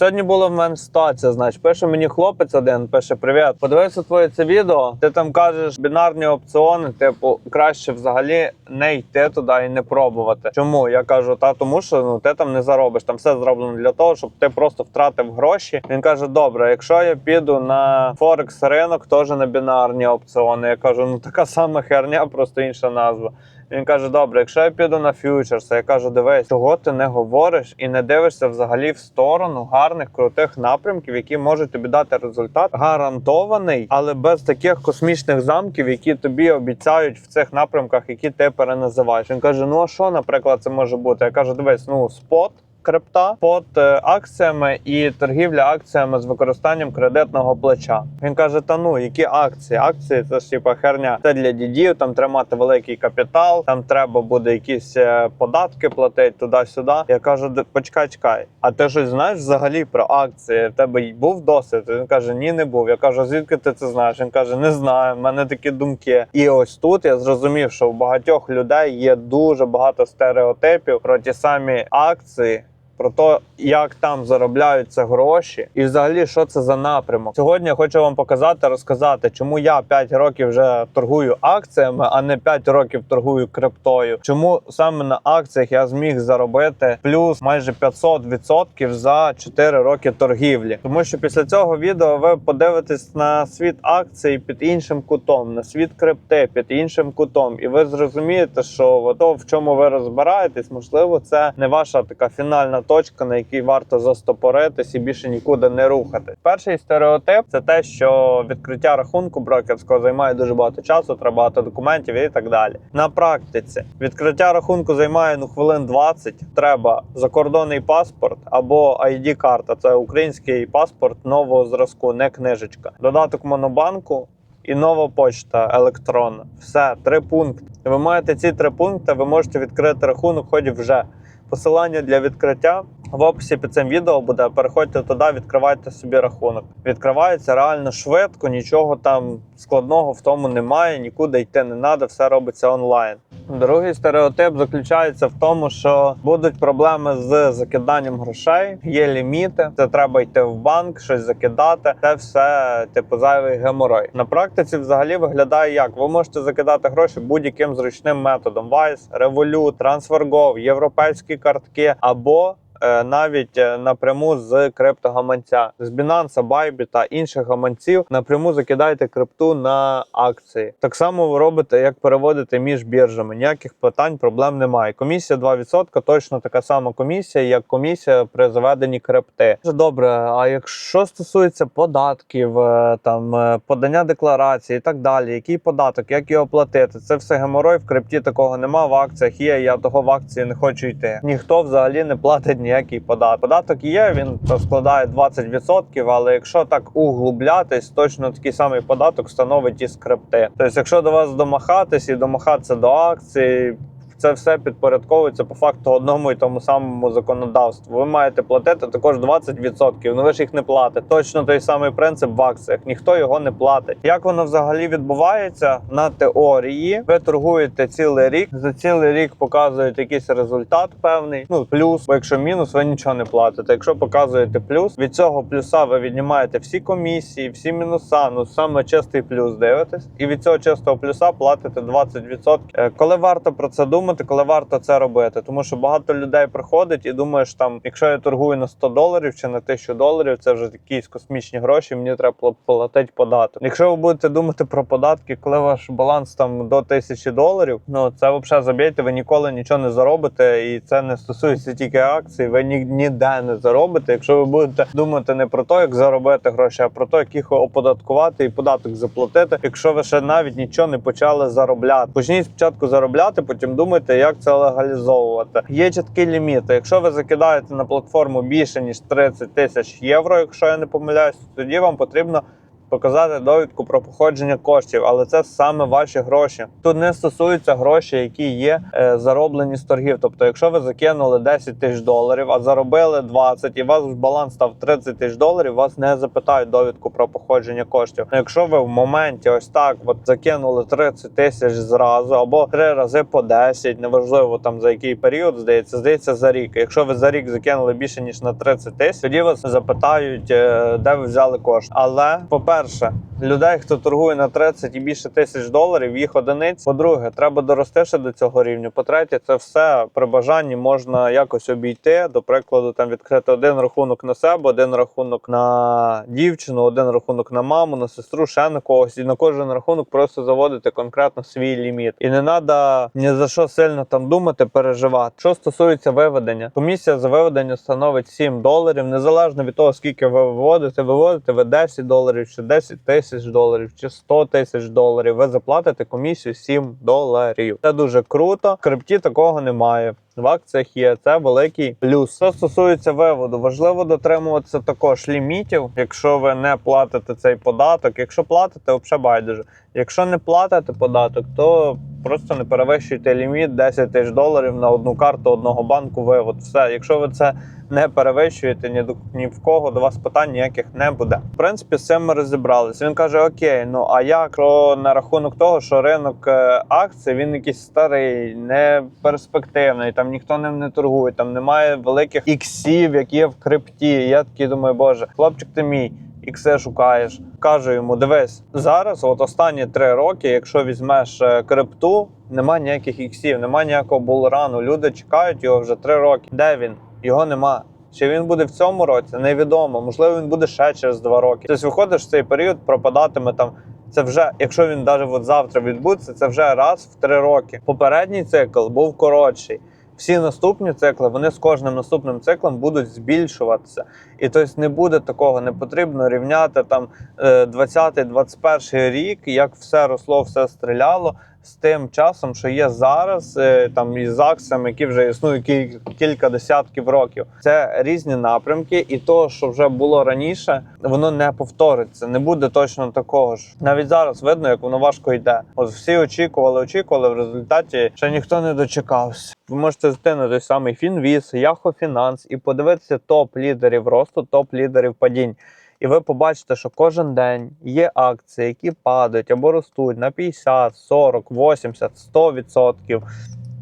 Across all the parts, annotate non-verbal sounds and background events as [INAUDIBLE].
Сьогодні була в мене ситуація. Значить, пише мені хлопець один, пише: Привіт, подивився твоє це відео. Ти там кажеш бінарні опціони, типу, краще взагалі не йти туди і не пробувати. Чому? Я кажу, та тому що ну ти там не заробиш. Там все зроблено для того, щоб ти просто втратив гроші. Він каже: Добре, якщо я піду на Форекс ринок, теж на бінарні опціони. Я кажу, ну така сама херня, просто інша назва. Він каже: Добре, якщо я піду на фьючерси, я кажу, дивись, чого ти не говориш і не дивишся взагалі в сторону гарних крутих напрямків, які можуть тобі дати результат гарантований, але без таких космічних замків, які тобі обіцяють в цих напрямках, які ти переназиваєш. Він каже: Ну а що, наприклад, це може бути? Я кажу, дивись, ну спот. Крипта под е, акціями і торгівля акціями з використанням кредитного плеча. Він каже: Та ну які акції? Акції це ж типа херня. Це для дідів. Там тримати великий капітал. Там треба буде якісь е, податки платити туди-сюди. Я кажу, «Д- почекай, чекай. А ти щось знаєш взагалі про акції? В тебе був досвід? Він каже: Ні, не був. Я кажу, звідки ти це знаєш? Він каже: Не знаю. в мене такі думки. І ось тут я зрозумів, що у багатьох людей є дуже багато стереотипів про ті самі акції про те, як там заробляються гроші, і взагалі що це за напрямок. Сьогодні я хочу вам показати, розказати, чому я 5 років вже торгую акціями, а не 5 років торгую криптою. Чому саме на акціях я зміг заробити плюс майже 500% за 4 роки торгівлі. Тому що після цього відео ви подивитесь на світ акцій під іншим кутом, на світ крипти під іншим кутом, і ви зрозумієте, що то, в чому ви розбираєтесь, можливо, це не ваша така фінальна точка, на якій варто застопоритись і більше нікуди не рухатись. Перший стереотип це те, що відкриття рахунку брокерського займає дуже багато часу, треба багато документів і так далі. На практиці відкриття рахунку займає ну хвилин 20. Треба закордонний паспорт або id карта це український паспорт нового зразку, не книжечка. Додаток монобанку. І нова почта електронна. Все, три пункти. Ви маєте ці три пункти, ви можете відкрити рахунок хоч вже. Посилання для відкриття в описі під цим відео буде. Переходьте туди, відкривайте собі рахунок. Відкривається реально швидко, нічого там складного в тому немає, нікуди йти не треба, все робиться онлайн. Другий стереотип заключається в тому, що будуть проблеми з закиданням грошей, є ліміти. Це треба йти в банк, щось закидати. Це все типу зайвий геморой. На практиці взагалі виглядає як ви можете закидати гроші будь-яким зручним методом: Wise, Revolut, TransferGo, європейські картки або навіть е, напряму з криптогаманця з Binance, Bybit та інших гаманців напряму закидайте крипту на акції. Так само ви робите, як переводите між біржами. Ніяких питань, проблем немає. Комісія 2% точно така сама комісія, як комісія при заведенні крипти. Добре, а якщо стосується податків, е, там е, подання декларації і так далі, який податок, як його платити? Це все геморой в крипті такого нема. В акціях є. Я того в акції не хочу йти. Ніхто взагалі не платить ніякий податок. Податок є, він то складає 20%, але якщо так углублятись, точно такий самий податок становить і скрипти. Тобто, якщо до вас домахатись і домахатися до акцій. Це все підпорядковується по факту одному і тому самому законодавству. Ви маєте платити також 20%. Ну ви ж їх не платите. Точно той самий принцип в акціях. Ніхто його не платить. Як воно взагалі відбувається на теорії? Ви торгуєте цілий рік. За цілий рік показують якийсь результат певний. Ну плюс, бо якщо мінус, ви нічого не платите. Якщо показуєте плюс, від цього плюса ви віднімаєте всі комісії, всі мінуса. Ну саме чистий плюс дивитесь, і від цього чистого плюса платите 20%. Е, Коли варто про це думати, коли варто це робити, тому що багато людей приходить і думає, що там, якщо я торгую на 100 доларів чи на 1000 доларів, це вже якісь космічні гроші. Мені треба платити податок. Якщо ви будете думати про податки, коли ваш баланс там до 1000 доларів, ну це взагалі забійте, ви ніколи нічого не заробите, і це не стосується тільки акцій. Ви ні, ніде не заробите. Якщо ви будете думати не про те, як заробити гроші, а про те, як їх оподаткувати і податок заплатити. Якщо ви ще навіть нічого не почали заробляти, почніть спочатку заробляти, потім думайте, як це легалізовувати. Є чіткі ліміти. Якщо ви закидаєте на платформу більше ніж 30 тисяч євро, якщо я не помиляюсь, тоді вам потрібно показати довідку про походження коштів, але це саме ваші гроші. Тут не стосуються гроші, які є е, зароблені з торгів. Тобто, якщо ви закинули 10 тисяч доларів, а заробили 20, і у вас баланс став 30 тисяч доларів, вас не запитають довідку про походження коштів. Ну, якщо ви в моменті ось так от закинули 30 тисяч зразу, або три рази по 10, неважливо там за який період здається, здається за рік. Якщо ви за рік закинули більше ніж на 30 тисяч, тоді вас запитають, е, де ви взяли кошти. Але по-перше, людей, хто торгує на 30 і більше тисяч доларів, їх одиниць. По-друге, треба дорости ще до цього рівня. По-третє, це все при бажанні можна якось обійти. До прикладу, там відкрити один рахунок на себе, один рахунок на дівчину, один рахунок на маму, на сестру, ще на когось, і на кожен рахунок просто заводити конкретно свій ліміт. І не треба ні за що сильно там думати, переживати. Що стосується виведення, комісія за виведення становить 7 доларів, незалежно від того, скільки ви виводите, виводите ви 10 доларів, чи 10 тисяч доларів, чи 100 тисяч доларів. Ви заплатите комісію 7 доларів. Це дуже круто. В крипті такого немає. В акціях є це великий плюс. Що стосується виводу, важливо дотримуватися також лімітів, якщо ви не платите цей податок. Якщо платите, взагалі байдуже. Якщо не платите податок, то просто не перевищуйте ліміт 10 тисяч доларів на одну карту одного банку. Вивод. Все, якщо ви це не перевищуєте ні до ні в кого, до вас питань ніяких не буде. В принципі, з цим ми розібралися. Він каже: Окей, ну а як Про на рахунок того, що ринок е, акцій він якийсь старий, не перспективний, там ніхто ним не торгує, там немає великих іксів, які є в крипті. Я такий думаю, боже, хлопчик, ти мій. Ікси шукаєш, кажу йому: дивись, зараз, от останні три роки, якщо візьмеш е, крипту, нема ніяких іксів, нема ніякого булрану. Люди чекають його вже три роки. Де він? Його нема. Чи він буде в цьому році? Невідомо. Можливо, він буде ще через два роки. Тобто, виходиш в цей період, пропадатиме там. Це вже, якщо він навіть от завтра відбудеться, це вже раз в три роки. Попередній цикл був коротший. Всі наступні цикли вони з кожним наступним циклом будуть збільшуватися. І тобто не буде такого, не потрібно рівняти там 20-21 рік, як все росло, все стріляло з тим часом, що є зараз, е, там із акціями, які вже існують кіль- кілька десятків років. Це різні напрямки, і то, що вже було раніше, воно не повториться, не буде точно такого ж. Навіть зараз видно, як воно важко йде. От всі очікували, очікували. В результаті ще ніхто не дочекався. Ви можете зайти на той самий Фінвіз, Яхо Фінанс і подивитися топ лідерів росту, топ лідерів падінь. І ви побачите, що кожен день є акції, які падають або ростуть на 50, 40, 80, 100 відсотків.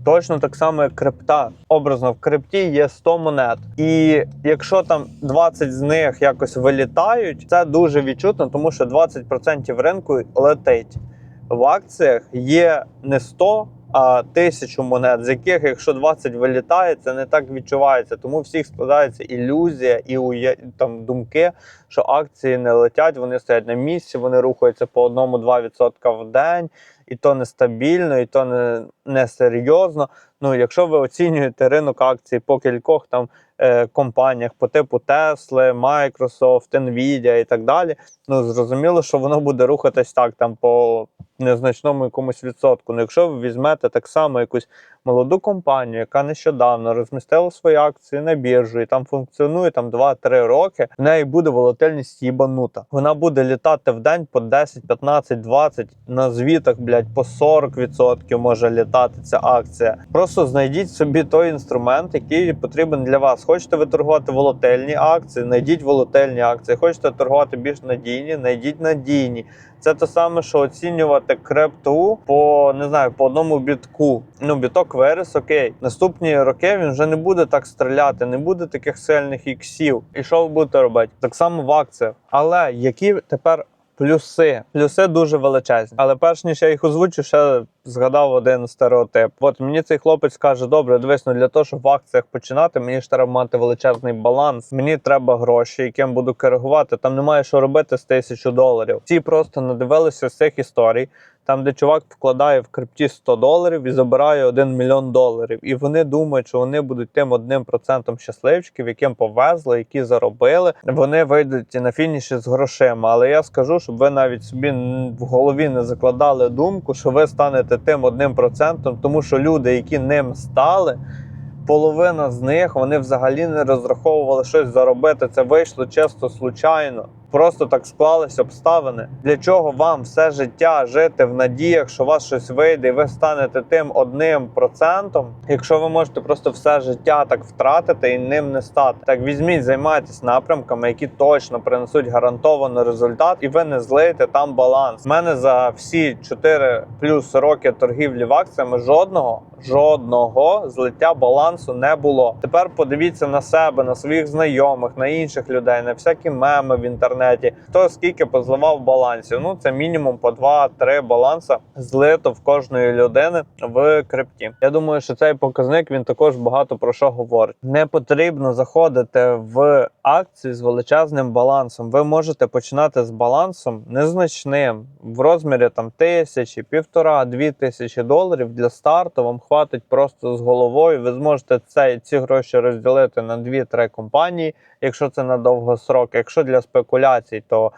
Точно так само, як крипта. Образно, в крипті є 100 монет. І якщо там 20 з них якось вилітають, це дуже відчутно, тому що 20% ринку летить. В акціях є не 100, а тисячу монет, з яких, якщо 20 вилітає, це не так відчувається. Тому всіх складається ілюзія і там думки, що акції не летять, вони стоять на місці, вони рухаються по 1-2% в день, і то нестабільно, і то не, не серйозно. Ну, якщо ви оцінюєте ринок акцій по кількох там компаніях, по типу Tesla, Microsoft, Nvidia і так далі, ну зрозуміло, що воно буде рухатись так там по незначному якомусь відсотку. Ну, якщо ви візьмете так само якусь молоду компанію, яка нещодавно розмістила свої акції на біржу і там функціонує там 2-3 роки, в неї буде волатильність їбанута. Вона буде літати в день по 10, 15, 20, на звітах, блядь, по 40% може літати ця акція. Просто знайдіть собі той інструмент, який потрібен для вас. Хочете ви торгувати волатильні акції, знайдіть волатильні акції. Хочете торгувати більш надійні, знайдіть надійні. Це те саме, що оцінювати крипту по не знаю, по одному бітку. Ну, біток верес, окей. Наступні роки він вже не буде так стріляти, не буде таких сильних іксів. І що ви будете робити? Так само в акціях. Але які тепер плюси? Плюси дуже величезні. Але перш ніж я їх озвучу, ще згадав один стереотип. От мені цей хлопець каже: добре, дивись, ну для того, щоб в акціях починати, мені ж треба мати величезний баланс. Мені треба гроші, яким буду коригувати. Там немає що робити з тисячу доларів. Ці просто надивилися з цих історій. Там, де чувак вкладає в крипті 100 доларів і забирає 1 мільйон доларів. І вони думають, що вони будуть тим одним процентом щасливчиків, яким повезли, які заробили. Вони вийдуть на фініші з грошима. Але я скажу, щоб ви навіть собі в голові не закладали думку, що ви станете тим одним процентом, тому що люди, які ним стали. Половина з них вони взагалі не розраховували щось заробити. Це вийшло чисто случайно. Просто так склались обставини. Для чого вам все життя жити в надіях, що у вас щось вийде, і ви станете тим одним процентом, якщо ви можете просто все життя так втратити і ним не стати. Так візьміть, займайтесь напрямками, які точно принесуть гарантований результат, і ви не злиєте там баланс. У мене за всі 4 плюс роки торгівлі в акціями жодного. Жодного злиття балансу не було. Тепер подивіться на себе, на своїх знайомих, на інших людей, на всякі меми в інтернеті. Хто скільки позливав балансів? Ну це мінімум по 2-3 баланса злито в кожної людини в крипті. Я думаю, що цей показник він також багато про що говорить. Не потрібно заходити в акції з величезним балансом. Ви можете починати з балансом незначним в розмірі там тисячі, півтора, дві тисячі доларів для старту. Вам хватить просто з головою. Ви зможете це ці гроші розділити на 2-3 компанії, якщо це на довгосрок. Якщо для спекуляцій, то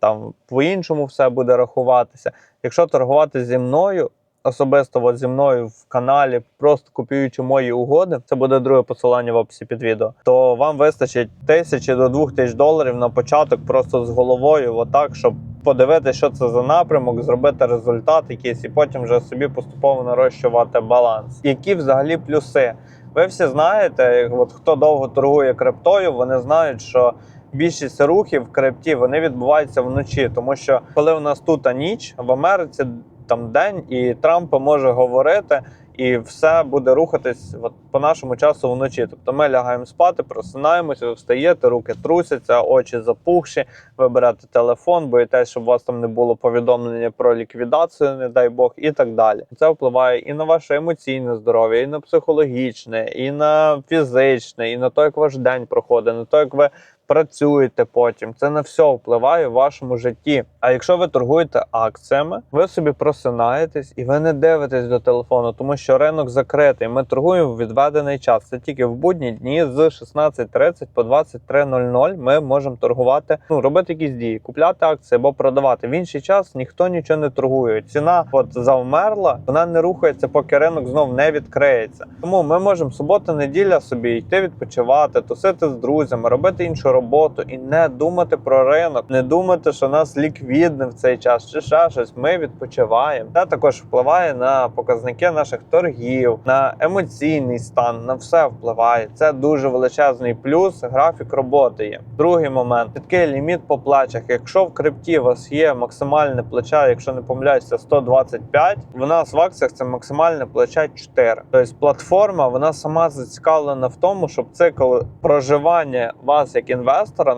там по-іншому все буде рахуватися. Якщо торгувати зі мною. Особисто от зі мною в каналі, просто копіюючи мої угоди, це буде друге посилання в описі під відео. То вам вистачить тисячі до двох тисяч доларів на початок, просто з головою, отак, щоб подивитися, що це за напрямок, зробити результат якийсь, і потім вже собі поступово нарощувати баланс. Які взагалі плюси? Ви всі знаєте, от хто довго торгує криптою, вони знають, що більшість рухів в крипті вони відбуваються вночі, тому що коли у нас тут ніч в Америці там день, і Трамп може говорити. І все буде рухатись от, по нашому часу вночі. Тобто ми лягаємо спати, просинаємося, ви встаєте, руки трусяться, очі запухші, ви берете телефон, боїтесь, щоб у вас там не було повідомлення про ліквідацію, не дай Бог, і так далі. Це впливає і на ваше емоційне здоров'я, і на психологічне, і на фізичне, і на те, як ваш день проходить, на те, як ви працюєте потім. Це на все впливає в вашому житті. А якщо ви торгуєте акціями, ви собі просинаєтесь і ви не дивитесь до телефону, тому що ринок закритий. Ми торгуємо в відведений час. Це тільки в будні дні з 16.30 по 23.00 Ми можемо торгувати, ну робити якісь дії, купляти акції або продавати. В інший час ніхто нічого не торгує. Ціна от завмерла, вона не рухається, поки ринок знов не відкриється. Тому ми можемо субота, неділя собі йти відпочивати, тусити з друзями, робити іншу роботу і не думати про ринок, не думати, що нас ліквідне в цей час чи ще щось. Ми відпочиваємо. Це також впливає на показники наших торгів, на емоційний стан, на все впливає. Це дуже величезний плюс. Графік роботи є. Другий момент такий ліміт по плечах. Якщо в крипті у вас є максимальне плече, якщо не помиляюся, 125, в нас в акціях це максимальне плече 4. Тобто платформа вона сама зацікавлена в тому, щоб цикл проживання вас як інвестора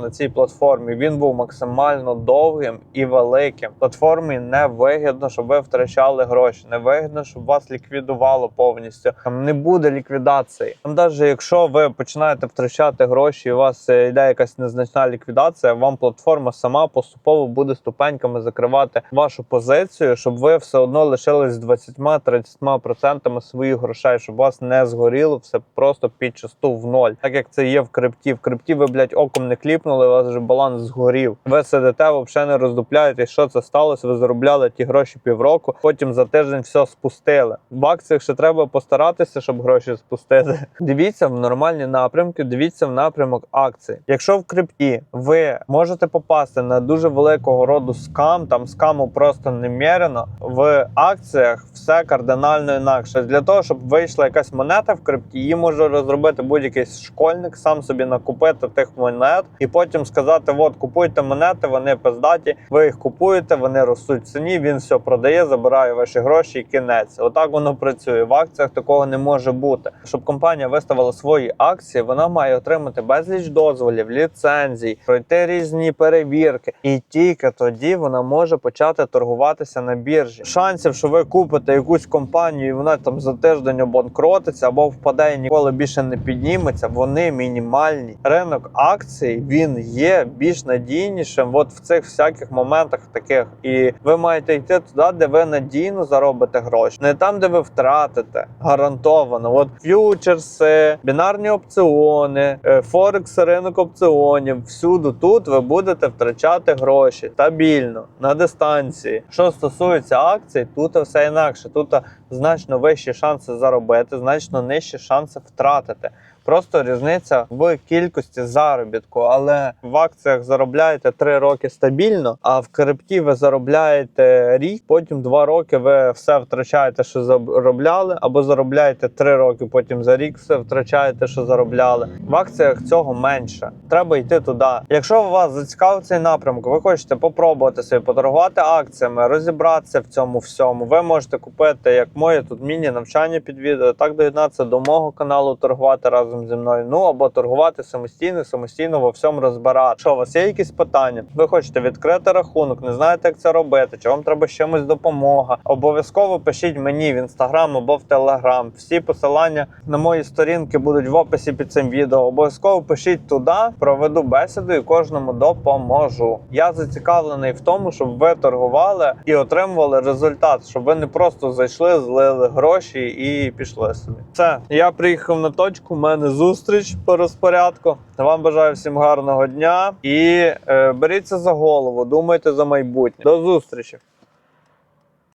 на цій платформі він був максимально довгим і великим. Платформі не вигідно, щоб ви втрачали гроші, не вигідно, щоб вас ліквідувало повністю. Там не буде ліквідації. Там, навіть якщо ви починаєте втрачати гроші, і у вас е, йде якась незначна ліквідація, вам платформа сама поступово буде ступеньками закривати вашу позицію, щоб ви все одно лишились з 20-30% своїх грошей, щоб вас не згоріло все просто під часту в ноль. Так як це є в крипті. В крипті ви, блядь, оком не кліпнули, у вас вже баланс згорів. Ви сидите, взагалі не роздупляєтесь, що це сталося. Ви заробляли ті гроші півроку, потім за тиждень все спустили. В акціях ще треба постаратися, щоб гроші спустити. [LAUGHS] Дивіться в нормальні напрямки, дивіться в напрямок акцій. Якщо в крипті ви можете попасти на дуже великого роду скам, там скаму просто немірено, в акціях все кардинально інакше. Для того, щоб вийшла якась монета в крипті, її може розробити будь-який школьник, сам собі накупити тих монет і потім сказати: от купуйте монети, вони пиздаті, ви їх купуєте, вони ростуть в ціні, він все продає, забирає ваші гроші і кінець. Отак воно працює. В акціях такого не може бути. Щоб компанія виставила свої акції, вона має отримати безліч дозволів, ліцензій, пройти різні перевірки, і тільки тоді вона може почати торгуватися на біржі. Шансів, що ви купите якусь компанію, і вона там за тиждень обанкротиться або впаде і ніколи більше не підніметься. Вони мінімальні. Ринок акцій він є більш надійнішим. От в цих всяких моментах таких, і ви маєте йти туди, де ви надійно заробите гроші, не там, де ви втратите гарантовано. От ф'ючерси, бінарні опціони, е, форекс, ринок опціонів. Всюди тут ви будете втрачати гроші стабільно на дистанції. Що стосується акцій, тут все інакше. Тут значно вищі шанси заробити, значно нижчі шанси втратити. Просто різниця в кількості заробітку. Але в акціях заробляєте 3 роки стабільно, а в крипті ви заробляєте рік, потім 2 роки ви все втрачаєте, що заробляли, або заробляєте 3 роки, потім за рік все втрачаєте, що заробляли. В акціях цього менше. Треба йти туди. Якщо вас зацікавив цей напрямок, ви хочете попробувати собі поторгувати акціями, розібратися в цьому всьому. Ви можете купити, як моє тут міні-навчання під відео, так доєднатися до мого каналу, торгувати разом зі мною. Ну або торгувати самостійно, самостійно во всьому розбирати. Що у вас є якісь питання? Ви хочете відкрити рахунок, не знаєте, як це робити, чи вам треба чимось допомога? Обов'язково пишіть мені в інстаграм або в телеграм. Всі посилання на мої сторінки будуть в описі під цим відео. Обов'язково пишіть туди, проведу бесіду і кожному допоможу. Я зацікавлений в тому, щоб ви торгували і отримували результат, щоб ви не просто зайшли, злили гроші і пішли собі. Все, я приїхав на точку. У мене зустріч по розпорядку. Вам бажаю всім гарного дня і е, беріться за голову, думайте за майбутнє. До зустрічі!